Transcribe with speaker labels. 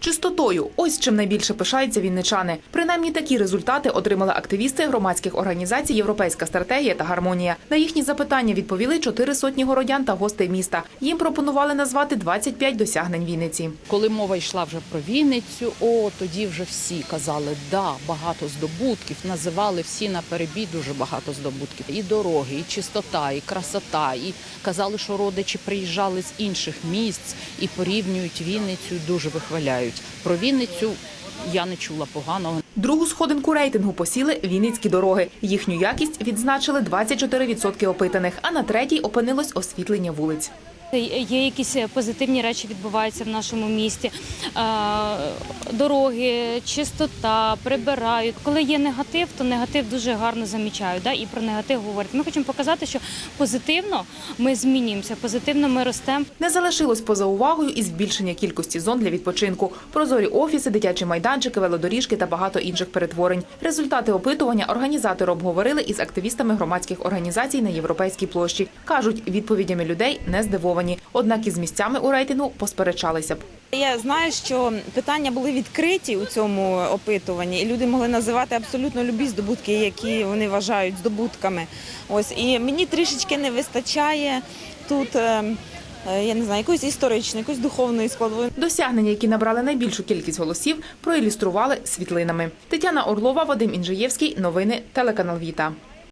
Speaker 1: Чистотою ось чим найбільше пишаються вінничани. Принаймні такі результати отримали активісти громадських організацій Європейська стратегія та гармонія. На їхні запитання відповіли чотири сотні городян та гостей міста. Їм пропонували назвати 25 досягнень Вінниці.
Speaker 2: Коли мова йшла вже про Вінницю, о тоді вже всі казали, да, багато здобутків. Називали всі на перебій дуже багато здобутків. І дороги, і чистота, і красота. І казали, що родичі приїжджали з інших місць і порівнюють Вінницю, дуже вихваляють. Про Вінницю я не чула поганого.
Speaker 1: Другу сходинку рейтингу посіли Вінницькі дороги. Їхню якість відзначили 24% опитаних, а на третій опинилось освітлення вулиць.
Speaker 3: Є якісь позитивні речі відбуваються в нашому місті. Дороги, чистота, прибирають. Коли є негатив, то негатив дуже гарно замічають. Да? І про негатив говорять. Ми хочемо показати, що позитивно ми змінюємося, позитивно ми ростемо.
Speaker 1: Не залишилось поза увагою і збільшення кількості зон для відпочинку, прозорі офіси, дитячі майданчики, велодоріжки та багато інших перетворень. Результати опитування організатори обговорили із активістами громадських організацій на європейській площі. кажуть, відповідями людей не здивовані. Однак із місцями у рейтингу посперечалися б.
Speaker 4: Я знаю, що питання були відкриті у цьому опитуванні, і люди могли називати абсолютно любі здобутки, які вони вважають здобутками. Ось і мені трішечки не вистачає тут. е, е, Я не знаю, якоїсь історичної, якоїсь духовної складової.
Speaker 1: Досягнення, які набрали найбільшу кількість голосів, проілюстрували світлинами. Тетяна Орлова, Вадим Інжиєвський. Новини телеканал Віта.